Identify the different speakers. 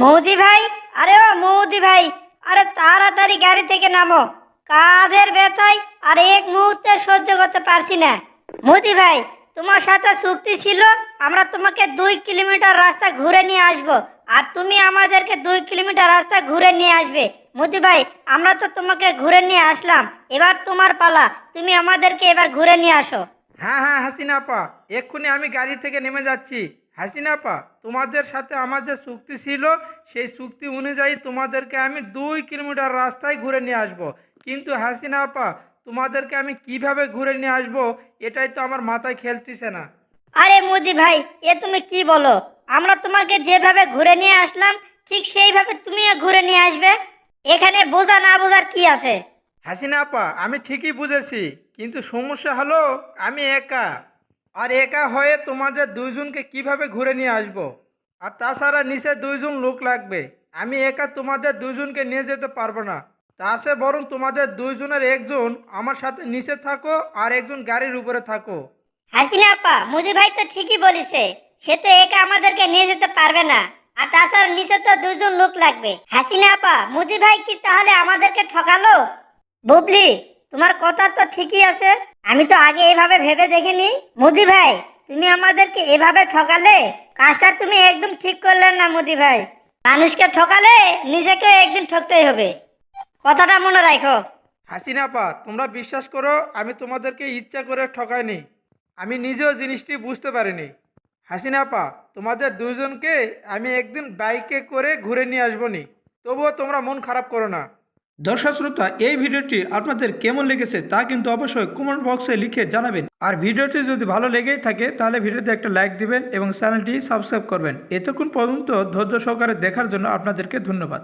Speaker 1: মৌদি ভাই? আরে ও মৌদি ভাই, আরে তাড়াতাড়ি গাড়ি থেকে নামো। কাজের ব্যথায় আর এক মুহূর্তে সহ্য করতে পারছি না। মোদি ভাই, তোমার সাথে চুক্তি ছিল, আমরা তোমাকে দুই কিলোমিটার রাস্তা ঘুরে নিয়ে আসব, আর তুমি আমাদেরকে দুই কিলোমিটার রাস্তা ঘুরে নিয়ে আসবে। মোদি ভাই, আমরা তো তোমাকে ঘুরে নিয়ে আসলাম, এবার তোমার পালা, তুমি আমাদেরকে এবার ঘুরে নিয়ে আসো।
Speaker 2: হ্যাঁ হ্যাঁ হাসিনা আপা এক্ষুনি আমি গাড়ি থেকে নেমে যাচ্ছি। হাসিনা আপা তোমাদের সাথে আমার যে চুক্তি ছিল সেই চুক্তি অনুযায়ী তোমাদেরকে আমি দুই কিলোমিটার রাস্তায় ঘুরে নিয়ে আসব। কিন্তু হাসিনা আপা তোমাদেরকে আমি কীভাবে ঘুরে নিয়ে আসব এটাই তো আমার মাথায় খেলতেছে না।
Speaker 1: আরে মোদি ভাই এ তুমি কি বলো? আমরা তোমাকে যেভাবে ঘুরে নিয়ে আসলাম ঠিক সেইভাবে তুমিও ঘুরে নিয়ে আসবে? এখানে বোঝা না বোঝার কি আছে?
Speaker 2: হাসিনা আপা আমি ঠিকই বুঝেছি। কিন্তু সমস্যা হলো আমি একা। আর একা হয়ে তোমাদের দুইজনকে কীভাবে ঘুরে নিয়ে আসব। আর তাছাড়া নিচে দুইজন লোক লাগবে। আমি একা তোমাদের দুইজনকে নিয়ে যেতে পারব না। তাছে বরং তোমাদের দুইজনের একজন আমার সাথে নিচে থাকো আর একজন গাড়ির উপরে থাকো।
Speaker 1: হাসিনা আপা মোদি ভাই তো ঠিকই বলেছে, সে তো একা আমাদেরকে নিয়ে যেতে পারবে না। আর তাছাড়া নিচে তো দুজন লোক লাগবে। হাসিনা আপা মোদি ভাই কি তাহলে আমাদেরকে ঠকালো? বুবলি তোমার কথা তো ঠিকই আছে। আমি তো আগে এভাবে ভেবে দেখিনি। মোদি ভাই, তুমি আমাদেরকে এভাবে ঠকালে? কাজটা তুমি একদম ঠিক করলে না, মোদি ভাই। মানুষকে ঠকালে নিজেকে একদিন ঠকতেই হবে। কথাটা মনে রাখো।
Speaker 2: হাসিনা আপা তোমরা বিশ্বাস করো, আমি তোমাদেরকে ইচ্ছা করে ঠকাইনি। আমি নিজেও জিনিসটি বুঝতে পারিনি। হাসিনা আপা তোমাদের দুজনকে আমি একদিন বাইকে করে ঘুরে নিয়ে আসব নি তবুও তোমরা মন খারাপ করো না। দর্শক শ্রোতা, এই ভিডিওটি আপনাদের কেমন লেগেছে তা কিন্তু অবশ্যই কমেন্ট বক্সে লিখে জানাবেন। আর ভিডিওটি যদি ভালো লেগেই থাকে, তাহলে ভিডিওতে একটা লাইক দিবেন এবং চ্যানেলটি সাবস্ক্রাইব করবেন। এতক্ষণ পর্যন্ত ধৈর্য সহকারে দেখার জন্য আপনাদেরকে ধন্যবাদ।